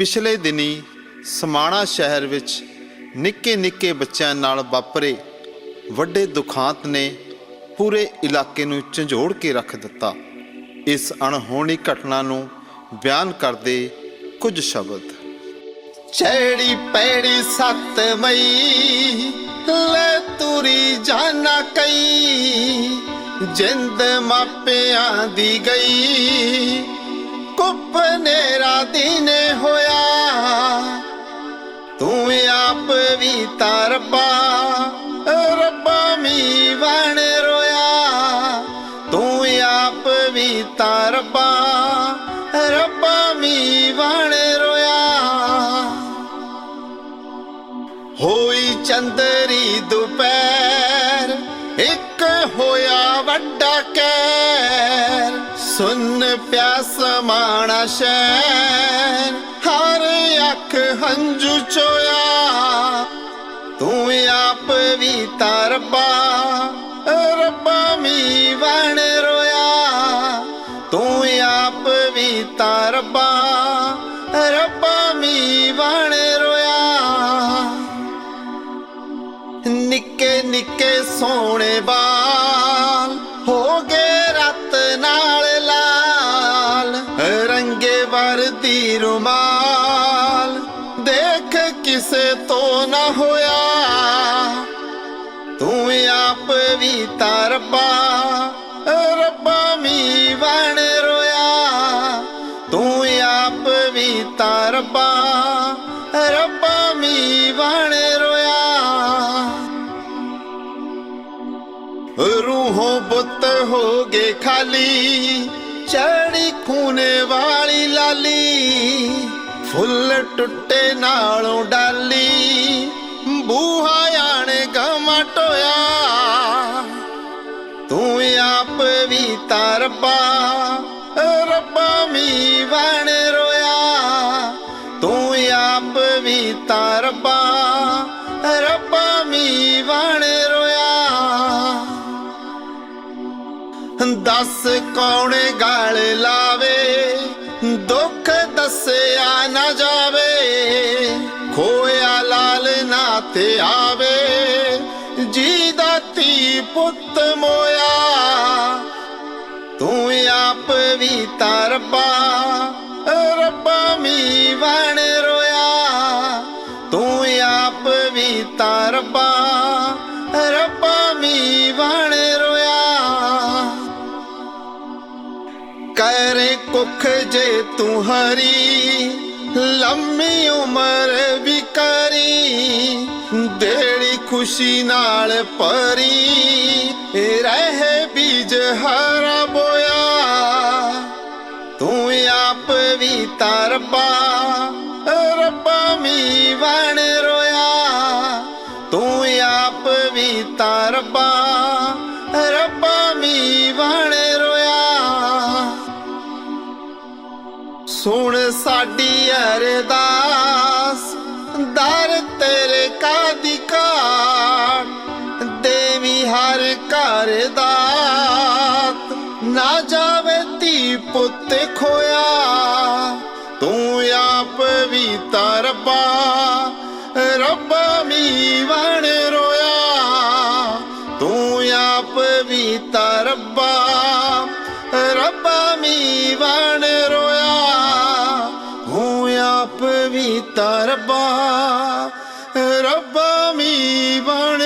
ਪਿਛਲੇ ਦਿਨੀ ਸਮਾਣਾ ਸ਼ਹਿਰ ਵਿੱਚ ਨਿੱਕੇ ਨਿੱਕੇ ਬੱਚਿਆਂ ਨਾਲ ਵਾਪਰੇ ਵੱਡੇ ਦੁਖਾਂਤ ਨੇ ਪੂਰੇ ਇਲਾਕੇ ਨੂੰ ਝੰਜੋੜ ਕੇ ਰੱਖ ਦਿੱਤਾ। ਇਸ ਅਣਹੋਣੀ ਘਟਨਾ ਨੂੰ ਬਿਆਨ ਕਰਦੇ ਕੁਝ ਸ਼ਬਦ। ਚੈੜੀ ਪੈੜੀ ਸੱਤ ਮਈ, ਲੈ ਤੁਰੀ ਜਾਣਾ ਕਈ, ਜਿੰਦ ਮਾਪਿਆਂ ਦੀ ਗਈ। ਕੁੱਪ ਨੇਰਾ ਦਿਨ ਹੋਇਆ ਵੀ ਤਰਬਾ ਰੱਬਾ ਮੀ ਵਣ ਰੋਇਆ। ਤੂੰ ਆਪ ਵੀ ਤਰਬਾ ਰੱਬਾ। ਮੀ ਵਣ ਰੋਇਆ। ਹੋਈ ਚੰਦਰੀ ਦੁਪਹਿਰ, ਇੱਕ ਹੋਇਆ ਵੱਡਾ ਕਹਿਰ। ਸੁਨ ਪਿਆਸ ਮਾਣਾ ਸ਼ੈਰ ਹਰ ਅੱਖ ਹੰਝੂ ਚੋਇਆ। ਆਪ ਵੀ ਰੱਬਾ ਮੀ ਵਣ ਰੋਇਆ। ਤੂੰ ਆਪ ਵੀ ਤਰਬਾ ਰੱਬਾ ਮੀ ਵਣ ਰੋਇਆ। ਨਿੱਕੇ ਨਿੱਕੇ ਸੋਹਣੇ ਬਾਲ ਹੋ ਗਏ ਰਤ ਨਾਲ ਲਾਲ। ਰੰਗੇ ਵਰਦੀ ਰੁਮਾਲ ਦੇਖ ਕਿਸੇ ਤੋਂ ਨਾ ਹੋਇਆ। ਤੂੰ ਆਪ ਵੀ ਤਰਬਾ ਰੱਬਾ ਮੀ ਵਣ ਰੋਇਆ। ਤੂੰ ਆਪ ਵੀ ਤਰਬਾ ਰੱਬਾ ਮੀ ਵਣ ਰੋਇਆ। ਰੂਹੋਂ ਬੁੱਤ ਹੋ ਗਏ ਖਾਲੀ। ਚੜੀ ਖੂਨੇ ਵਾਲੀ ਲਾਲੀ। ਫੁੱਲ ਟੁੱਟੇ ਨਾਲੋਂ ਡਾਲੀ। ਰੱਬਾ ਰੱਬਾ ਮੀ ਵਣ ਰੋਇਆ। ਤੂੰ ਆਪ ਵੀ ਤਰਬਾ ਰੱਬਾ ਮੀ ਵਣ ਰੋਇਆ। ਦੱਸ ਕੌਣ ਗਾਲ ਲਾਵੇ, ਦੁੱਖ ਦੱਸਿਆ ਨਾ ਜਾਵੇ। ਖੋਇਆ ਲਾਲ ਨਾ ਤੇ ਆਵੇ, ਜੀ ਦਾ ਧੀ ਪੁੱਤ ਮੋਇਆ ਆਪ ਵੀ ਰੱਬਾ ਮੀ ਵਣ ਰੋਇਆ। ਤੂੰ ਆਪ ਵੀ ਤਰਬਾ ਰੱਬਾ ਮੀ ਵਣ ਰੋਇਆ। ਕਰੇ ਕੁਖ ਜੇ ਤੂੰ ਹਰੀ, ਲੰਮੀ ਉਮਰ ਵੀ ਕਰੀ। ਦੇੜੀ ਖੁਸ਼ੀ ਨਾਲ ਪਰੀ ਰਹਿ ਬੀਜ ਹਰਾ ਬੋਇਆ। ਆਪ ਵੀ ਰੱਬਾ ਮੀ ਵਣ ਰੋਇਆ। ਤੂੰ ਆਪ ਵੀ ਤਰਬਾ ਰੱਬਾ ਮੀ ਵਣ ਰੋਇਆ। ਸੁਣ ਸਾਡੀ ਅਰਦਾਸ। ਦਰ ਤੇਰੇ ਕਾਦੀ ਕਾਰ ਦੇਵੀ ਹਰ ਘਰ ਦਾ ਨਾ ਜਾਵੇ ਧੀ ਪੁੱਤ ਖੋਇਆ। ਤੂੰ ਆਪ ਵੀ ਤਰਬਾ ਰੱਬਾ ਮੀ ਵਣ ਰੋਇਆ। ਤੂੰ ਆਪ ਵੀ ਤਰਬਾ ਰੱਬਾ ਮੀ ਵਣ ਰੋਇਆ। ਹੂੰ ਆਪ ਵੀ ਤਰਬਾ ਰੱਬਾ ਮੀ ਵਣ